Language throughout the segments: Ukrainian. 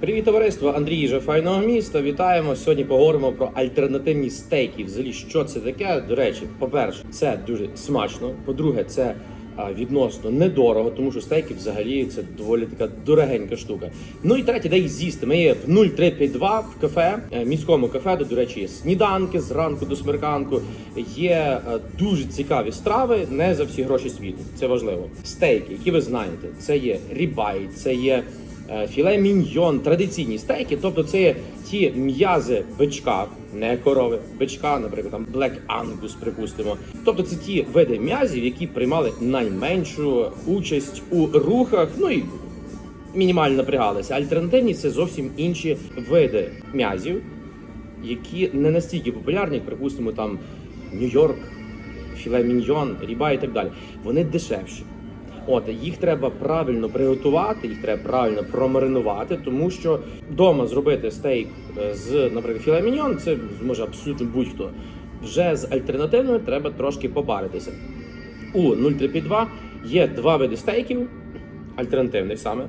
Привіт, товариство! Андрій Їжа файного міста. Вітаємо. Сьогодні поговоримо про альтернативні стейки. Взагалі, що це таке? До речі, по-перше, це дуже смачно. По-друге, це відносно недорого, тому що стейки взагалі це доволі така дорогенька штука. Ну і третє, де їх з'їсти. Ми є в 0352 в кафе, е, міському кафе, до речі, є сніданки з ранку до смерканку. Є е, дуже цікаві страви, не за всі гроші світу. Це важливо. Стейки, які ви знаєте, це є рібай, це є. Е, Філе міньйон, традиційні стейки, тобто це є ті м'язи бичка, не корови, бичка, наприклад, там Black Angus, припустимо. Тобто це ті види м'язів, які приймали найменшу участь у рухах, ну і мінімально напрягалися. Альтернативні це зовсім інші види м'язів, які не настільки популярні, як, припустимо, там Нью-Йорк, філе міньйон, ріба і так далі. Вони дешевші. От їх треба правильно приготувати, їх треба правильно промаринувати, тому що вдома зробити стейк е, з, наприклад, філе міньйон, це зможе абсолютно будь-хто. Вже з альтернативною треба трошки попаритися. У 0352 є два види стейків, альтернативних саме.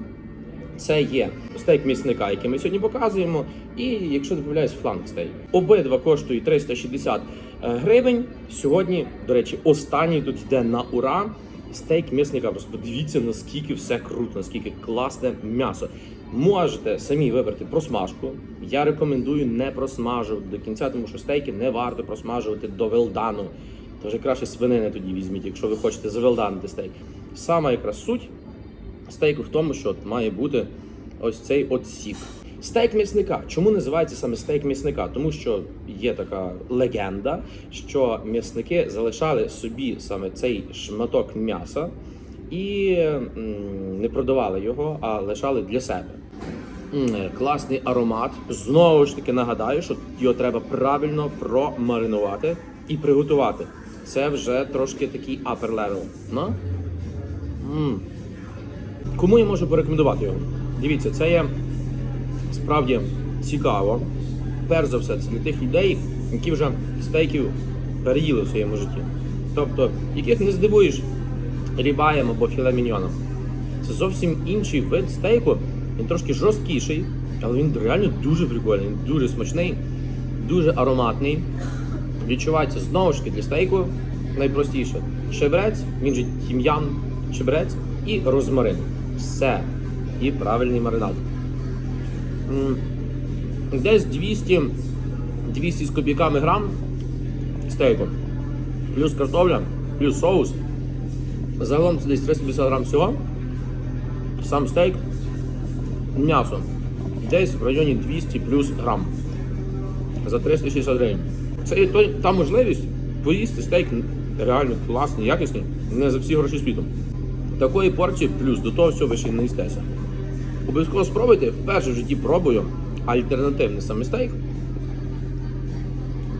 Це є стейк місника, який ми сьогодні показуємо, і якщо не фланг стейк. Обидва коштують 360 гривень. Сьогодні, до речі, останній тут йде на ура. Стейк м'ясника. Просто подивіться, наскільки все круто, наскільки класне м'ясо. Можете самі вибрати просмажку. Я рекомендую не просмажувати до кінця, тому що стейки не варто просмажувати до велдану. То вже краще свинини тоді візьміть, якщо ви хочете завелданити стейк. Сама якраз суть стейку в тому, що має бути ось цей от сік. Стейк м'ясника. Чому називається саме стейк м'ясника? Тому що є така легенда, що м'ясники залишали собі саме цей шматок м'яса і не продавали його, а лишали для себе. Класний аромат. Знову ж таки нагадаю, що його треба правильно промаринувати і приготувати. Це вже трошки такий level. Ну? М. Кому я можу порекомендувати його? Дивіться, це є справді цікаво. Перш за все, це для тих людей, які вже стейків переїли в своєму житті. Тобто, яких не здивуєш рібаєм або філе міньйоном. Це зовсім інший вид стейку. Він трошки жорсткіший, але він реально дуже прикольний, дуже смачний, дуже ароматний. Відчувається знову ж таки для стейку найпростіше. Шебрець, він же тім'ян, шебрець і розмарин. Все. І правильний маринад. Десь 200, 200 з копійками грам стейку. Плюс картопля, плюс соус. Загалом це десь 350 грам всього. Сам стейк, м'ясо. Десь в районі 200 плюс грам. За 360 гривень. Це є той, та можливість поїсти стейк реально класний, якісний, не за всі гроші світу. Такої порції плюс до того всього ви ще не їстеся. Обов'язково спробуйте, вперше в житті пробую альтернативний саме стейк.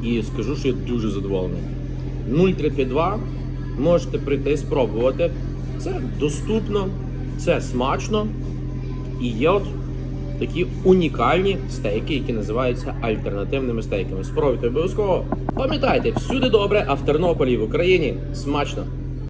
І скажу, що я дуже задоволений. 0352 можете прийти і спробувати. Це доступно, це смачно. І є от такі унікальні стейки, які називаються альтернативними стейками. Спробуйте обов'язково. Пам'ятайте, всюди добре, а в Тернополі, в Україні смачно.